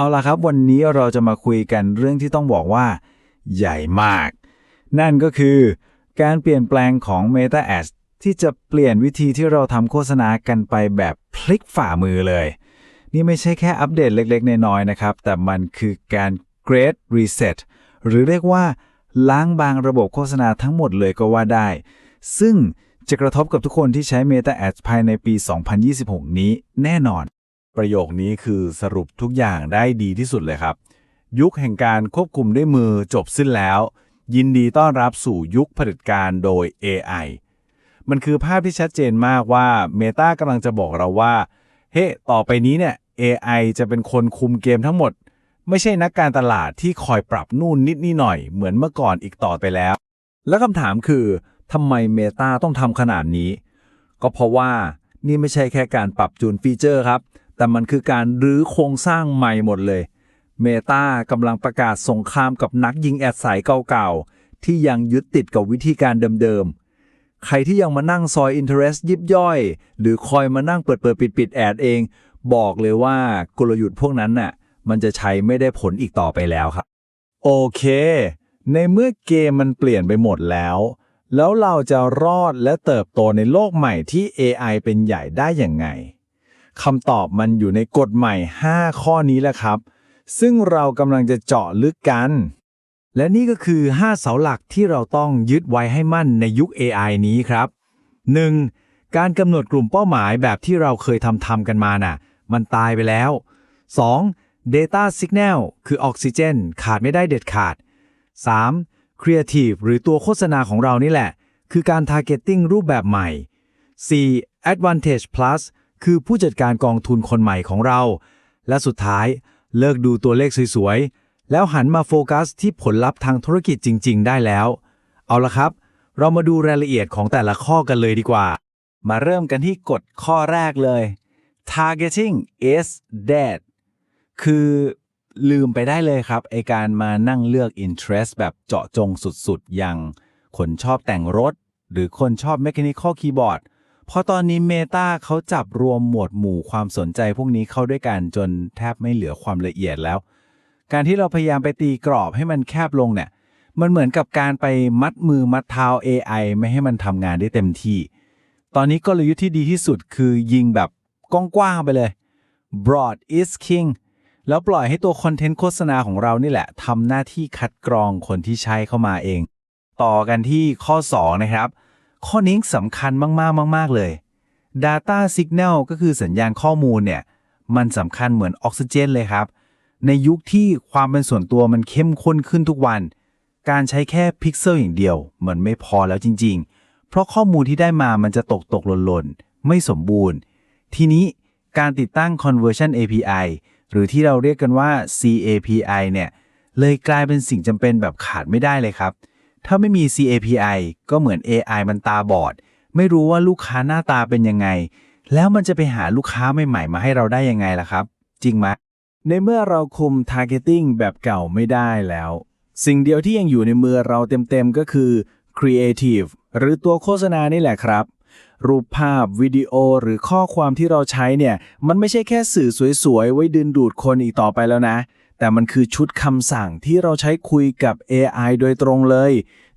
เอาล่ะครับ วันนี้เราจะมาคุยกันเรื่องที่ต้องบอกว่า ใหญ่มาก นั่นก็คือ การเปลี่ยนแปลงของ Meta Ads ที่จะเปลี่ยนวิธีที่เราทำโฆษณากันไปแบบพลิกฝ่ามือเลย นี่ไม่ใช่แค่อัปเดตเล็กๆ น้อยๆนะครับ แต่มันคือการ Great Reset หรือเรียกว่า ล้างบางระบบโฆษณาทั้งหมดเลยก็ว่าได้ ซึ่งจะกระทบกับทุกคนที่ใช้ Meta Ads ภายในปี 2026 นี้แน่นอน ประโยคนี้คือสรุปทุกอย่างได้ดีที่สุดเลยครับ ยุคแห่งการควบคุมด้วยมือจบสิ้นแล้ว ยินดีต้อนรับสู่ยุคผลิตการโดย AI มันคือภาพที่ชัดเจนมากว่า Meta กำลังจะบอกเราว่า เฮ้ต่อไปนี้เนี่ย AI จะเป็นคนคุมเกมทั้งหมด ไม่ใช่นักการตลาดที่คอยปรับนู่นนิดนี่หน่อย เหมือนเมื่อก่อนอีกต่อไปแล้ว และคำถามคือทำไม Meta ต้องทำขนาดนี้ ก็เพราะว่านี่ไม่ใช่แค่การปรับจูนฟีเจอร์ครับ แต่มันคือการรื้อโครงสร้างใหม่หมดเลย Meta กำลังประกาศสงครามกับนักยิงแอดสายเก่าๆ ที่ยังยึดติดกับวิธีการเดิมๆ ใครที่ยังมานั่งซอย Interest ยิบย่อย หรือคอยมานั่งเปิดเปิดปิดปิดแอดเอง บอกเลยว่ากลยุทธ์พวกนั้นน่ะมันจะใช้ไม่ได้ผลอีกต่อไปแล้วครับ โอเค ในเมื่อเกมมันเปลี่ยนไปหมดแล้ว แล้วเราจะรอดและเติบโตในโลกใหม่ที่ AI เป็นใหญ่ได้อย่างไง คำตอบมันอยู่ในกฎใหม่ 5 ข้อนี้แหละครับ ซึ่งเรากำลังจะเจาะลึกกัน และนี่ก็คือ 5 เสาหลักที่เราต้องยึดไว้ให้มั่นในยุค AI นี้ครับ 1. การกำหนดกลุ่มเป้าหมายแบบที่เราเคยทำทำกันมาน่ะ มันตายไปแล้ว 2. Data Signal คือออกซิเจน ขาดไม่ได้เด็ดขาด 3. Creative หรือตัวโฆษณาของเรานี่แหละ คือการ Targeting รูปแบบใหม่ 4. Advantage Plus คือผู้จัดการกองทุนคนใหม่ของเรา และสุดท้ายเลิกดูตัวเลขสวยๆ แล้วหันมาโฟกัสที่ผลลัพธ์ทางธุรกิจจริง ๆ ได้แล้ว เอาละครับ เรามาดูรายละเอียดของแต่ละข้อกันเลยดีกว่า มาเริ่มกันที่กฎข้อแรกเลย targeting is dead คือลืมไปได้เลยครับ ไอการมานั่งเลือก interest แบบเจาะจงสุดๆ อย่างคนชอบแต่งรถ หรือคนชอบ mechanical keyboard เพราะตอนนี้ Meta เขาจับรวมหมวดหมู่ความสนใจพวกนี้เข้าด้วยกันจนแทบไม่เหลือความละเอียดแล้ว การที่เราพยายามไปตีกรอบให้มันแคบลงเนี่ย มันเหมือนกับการไปมัดมือมัดเท้า AI ไม่ให้มันทำงานได้เต็มที่ ตอนนี้กลยุทธ์ที่ดีที่สุดคือยิงแบบกว้างๆไปเลย broad is king แล้วปล่อยให้ตัวคอนเทนต์โฆษณาของเรานี่แหละทำหน้าที่คัดกรองคนที่ใช้เข้ามาเอง ต่อกันที่ข้อ 2 นะครับ ข้อนี้สำคัญมากๆมาก ๆ เลย Data Signal ก็คือสัญญาณข้อมูลเนี่ย มันสำคัญเหมือนออกซิเจนเลยครับ ในยุคที่ความเป็นส่วนตัวมันเข้มข้นขึ้นทุกวัน การใช้แค่พิกเซลอย่างเดียว มันไม่พอแล้วจริง ๆ เพราะข้อมูลที่ได้มามันจะตกตกหล่นๆ ไม่สมบูรณ์ ทีนี้การติดตั้ง Conversion API หรือที่เราเรียกกันว่า CAPI เนี่ย เลยกลายเป็นสิ่งจำเป็นแบบขาดไม่ได้เลยครับ ถ้าไม่มี CAPI ก็เหมือน AI มันตาบอด ไม่รู้ว่าลูกค้าหน้าตาเป็นยังไง แล้วมันจะไปหาลูกค้าใหม่ๆ มาให้เราได้ยังไงล่ะครับ จริงไหมในเมื่อเราคุม Targeting แบบเก่าไม่ได้แล้ว สิ่งเดียวที่ยังอยู่ในมือเราเต็มๆ ก็คือ Creative หรือตัวโฆษณานี่แหละครับ รูปภาพวิดีโอหรือข้อความที่เราใช้เนี่ย มันไม่ใช่แค่สื่อสวยๆ ไว้ดึงดูดคนอีกต่อไปแล้วนะ แต่มันคือชุดคำสั่งที่เราใช้คุยกับ AI โดยตรงเลย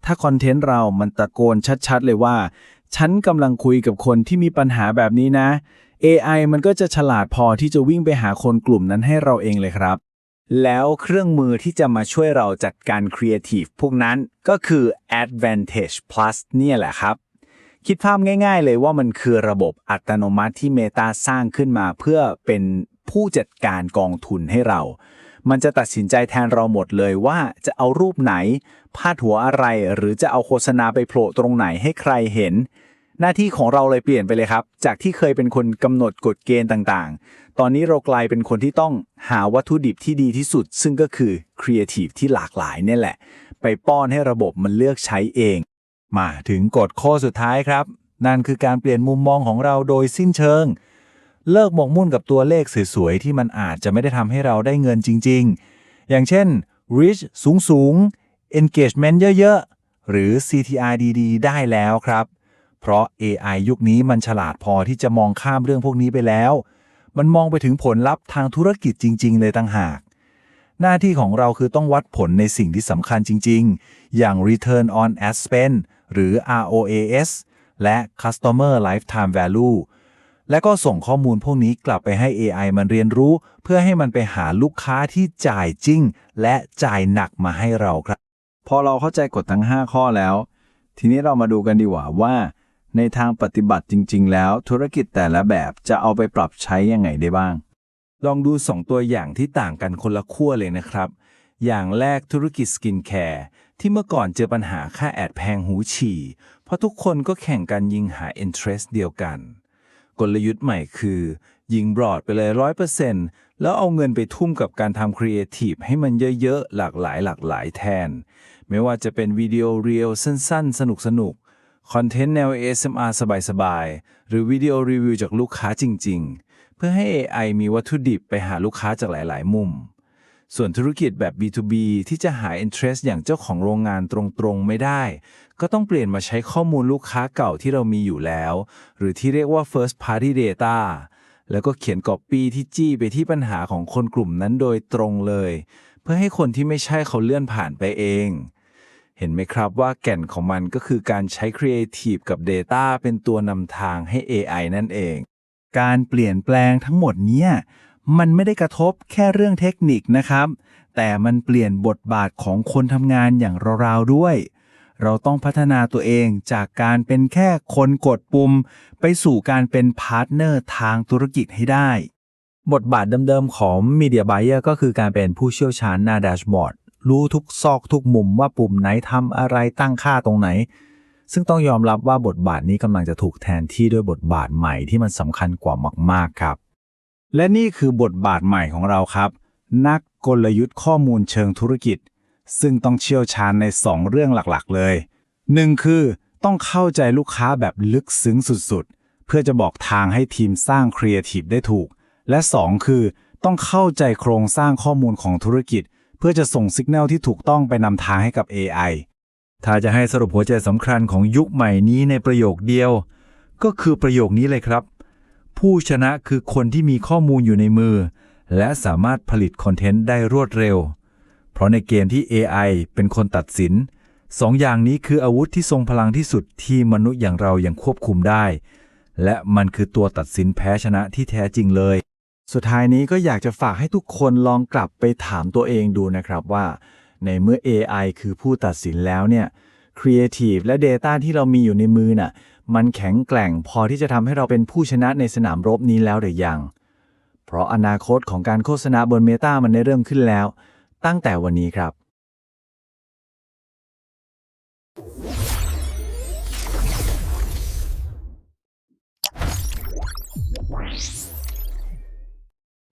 ถ้าคอนเทนต์เรามันตะโกนชัดๆ เลยว่า ฉันกำลังคุยกับคนที่มีปัญหาแบบนี้นะ AI มันก็จะฉลาดพอที่จะวิ่งไปหาคนกลุ่มนั้นให้เราเองเลยครับ แล้วเครื่องมือที่จะมาช่วยเราจัดการครีเอทีฟพวกนั้นก็คือ Advantage Plus เนี่ยแหละครับ คิดภาพง่าย ๆ เลยว่ามันคือระบบอัตโนมัติที่ Meta สร้างขึ้นมาเพื่อเป็นผู้จัดการกองทุนให้เรา มันจะตัดสินใจแทนเราหมดเลยว่าจะเอารูปไหน พาดหัวอะไร หรือจะเอาโฆษณาไปโผล่ตรงไหนให้ใครเห็น หน้าที่ของเราเลยเปลี่ยนไปเลยครับ จากที่เคยเป็นคนกำหนดกฎเกณฑ์ต่างๆ ตอนนี้เรากลายเป็นคนที่ต้องหาวัตถุดิบที่ดีที่สุด ซึ่งก็คือครีเอทีฟที่หลากหลายนี่แหละ ไปป้อนให้ระบบมันเลือกใช้เอง มาถึงกฎข้อสุดท้ายครับ นั่นคือการเปลี่ยนมุมมองของเราโดยสิ้นเชิง เลิกหมกมุ่นกับตัวเลขสวยๆ ที่มันอาจจะไม่ได้ทำให้เราได้เงินจริง ๆ อย่างเช่น reach สูงๆ engagement เยอะๆ หรือ CTR ดีๆ ได้แล้วครับ เพราะ AI ยุคนี้มันฉลาดพอที่จะมองข้ามเรื่องพวกนี้ไปแล้ว มันมองไปถึงผลลัพธ์ทางธุรกิจจริง ๆ เลยต่างหาก หน้าที่ของเราคือต้องวัดผลในสิ่งที่สำคัญจริง ๆ อย่าง Return on Ad Spend หรือ ROAS และ Customer Lifetime Value และก็ส่งข้อมูลพวกนี้กลับไปให้ AI มันเรียนรู้ เพื่อให้มันไปหาลูกค้าที่จ่ายจริง และจ่ายหนักมาให้เราครับ พอเราเข้าใจกฎทั้ง 5 ข้อแล้ว ทีนี้เรามาดูกันดีกว่าว่า ในทางปฏิบัติจริง ๆ แล้ว ธุรกิจแต่ละแบบจะเอาไปปรับใช้ยังไงได้บ้าง ลองดู 2 ตัวอย่างที่ต่างกันคนละขั้วเลยนะครับ อย่างแรกธุรกิจสกินแคร์ที่เมื่อก่อนเจอปัญหาค่าแอดแพงหูฉี่เพราะทุกคนก็แข่งกันยิงหา interest เดียวกัน กลยุทธ์ใหม่คือ ยิงบรอดไปเลยร้อยเปอร์เซ็นต์แล้วเอาเงินไปทุ่มกับการทำครีเอทีฟให้มันเยอะๆ หลากหลายหลากหลายแทน ไม่ว่าจะเป็นวิดีโอเรียลสั้นๆ สนุกๆคอนเทนต์แนว ASMR สบายๆ หรือวิดีโอรีวิวจากลูกค้าจริงๆ เพื่อให้ AI มีวัตถุดิบไปหาลูกค้าจากหลายๆ มุม ส่วนธุรกิจแบบ B2B ที่จะหา interest อย่างเจ้าของโรงงานตรงๆ ไม่ได้ ก็ต้องเปลี่ยนมาใช้ข้อมูลลูกค้าเก่าที่เรามีอยู่แล้ว หรือที่เรียกว่า first party data แล้วก็เขียน copy ที่จี้ไปที่ปัญหาของคนกลุ่มนั้นโดยตรงเลย เพื่อให้คนที่ไม่ใช่เขาเลื่อนผ่านไปเอง เห็นไหมครับว่าแก่นของมันก็คือการใช้ Creative กับ Data เป็นตัวนำทางให้ AI นั่นเอง การเปลี่ยนแปลงทั้งหมดเนี้ย มันไม่ได้กระทบแค่เรื่องเทคนิคนะครับ แต่มันเปลี่ยนบทบาทของคนทำงานอย่างเราๆด้วย เราต้องพัฒนาตัวเองจากการเป็นแค่คนกดปุ่ม ไปสู่การเป็นพาร์ทเนอร์ทางธุรกิจให้ได้ บทบาทเดิมๆของ Media Buyer ก็คือการเป็นผู้เชี่ยวชาญหน้าแดชบอร์ดรู้ทุกซอกทุกมุมว่าปุ่มไหนทำอะไรตั้งค่าตรงไหน ซึ่งต้องยอมรับว่าบทบาทนี้กำลังจะถูกแทนที่ด้วยบทบาทใหม่ที่มันสำคัญกว่ามาก ๆ ครับ และนี่คือบทบาทใหม่ของเราครับ นักกลยุทธ์ข้อมูลเชิงธุรกิจ ซึ่งต้องเชี่ยวชาญใน 2 เรื่องหลักๆ เลย 1. คือต้องเข้าใจลูกค้าแบบลึกซึ้งสุดๆ เพื่อจะบอกทางให้ทีมสร้างครีเอทีฟได้ถูก และ 2 คือต้องเข้าใจโครงสร้างข้อมูลของธุรกิจ เพื่อจะส่งสัญญาณที่ถูกต้องไปนำทางให้กับ AI ถ้าจะให้สรุปหัวใจสำคัญของยุคใหม่นี้ในประโยคเดียว ก็คือประโยคนี้เลยครับ ผู้ชนะคือคนที่มีข้อมูลอยู่ในมือ และสามารถผลิตคอนเทนต์ได้รวดเร็ว เพราะในเกมที่ AI เป็นคนตัดสินสองอย่างนี้คืออาวุธที่ทรงพลังที่สุดที่มนุษย์อย่างเรายังควบคุมได้ และมันคือตัวตัดสินแพ้ชนะที่แท้จริงเลย สุดท้ายนี้ก็อยากจะฝากให้ทุกคนลองกลับไปถามตัวเองดูนะครับว่า ในเมื่อ AI คือผู้ตัดสินแล้วเนี่ย Creative และ Data ที่เรามีอยู่ในมือน่ะ มันแข็งแกร่งพอที่จะทำให้เราเป็นผู้ชนะในสนามรบนี้แล้วหรือยัง เพราะอนาคตของการโฆษณาบนเมตามันได้เริ่มขึ้นแล้ว ตั้งแต่วันนี้ครับ